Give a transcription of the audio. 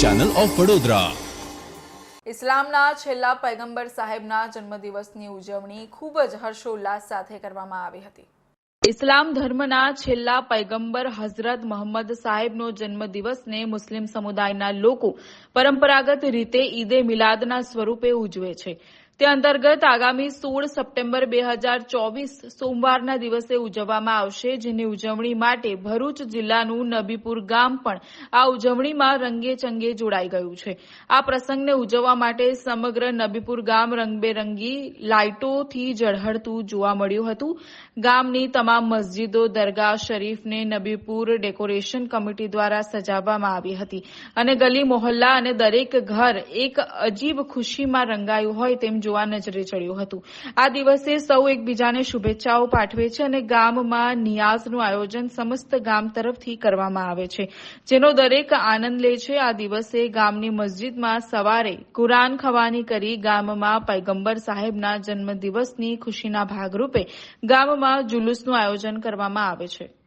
Channel of Vadodara ઇસ્લામના છેલ્લા પૈગંબર સાહેબના જન્મદિવસની ઉજવણી ખૂબ જ હર્ષોલ્લાસ સાથે કરવામાં આવી હતી. ઇસ્લામ ધર્મના છેલ્લા પૈગંબર હઝરત મોહમ્મદ સાહેબનો જન્મદિવસને મુસ્લિમ સમુદાયના લોકો પરંપરાગત રીતે ઈદે મિલાદના સ્વરૂપે ઉજવે છે. તે અંતર્ગત આગામી સોળ સપ્ટેમ્બર બે હજાર ચોવીસ સોમવારના દિવસે ઉજવવામાં આવશે, જેની ઉજવણી માટે ભરૂચ જિલ્લાનું નબીપુર ગામ પણ આ ઉજવણીમાં રંગે ચંગે જોડાઈ ગયું છે. આ પ્રસંગને ઉજવવા માટે સમગ્ર નબીપુર ગામ રંગબેરંગી લાઇટોથી ઝળહળતું જોવા મળ્યું હતું. ગામની તમામ મસ્જિદો, દરગાહ શરીફને નબીપુર ડેકોરેશન કમિટી દ્વારા સજાવવામાં આવી હતી અને ગલી મોહલ્લા અને દરેક ઘર એક અજીબ ખુશીમાં રંગાયું હોય તેમ જોવા નજરે ચડ્યું હતું. આ દિવસે સૌ એકબીજાને શુભેચ્છાઓ પાઠવે છે અને ગામમાં નિયાઝનું આયોજન સમસ્ત ગામ તરફથી કરવામાં આવે છે. જેનો દરેક આનંદ લે છે. આ દિવસે ગામની મસ્જિદમાં સવારે કુરાન ખવાની કરી ગામમાં પૈગંબર સાહેબના જન્મદિવસની ખુશીના ભાગરૂપે ગામમાં જુલુસનું આયોજન કરવામાં આવે છે.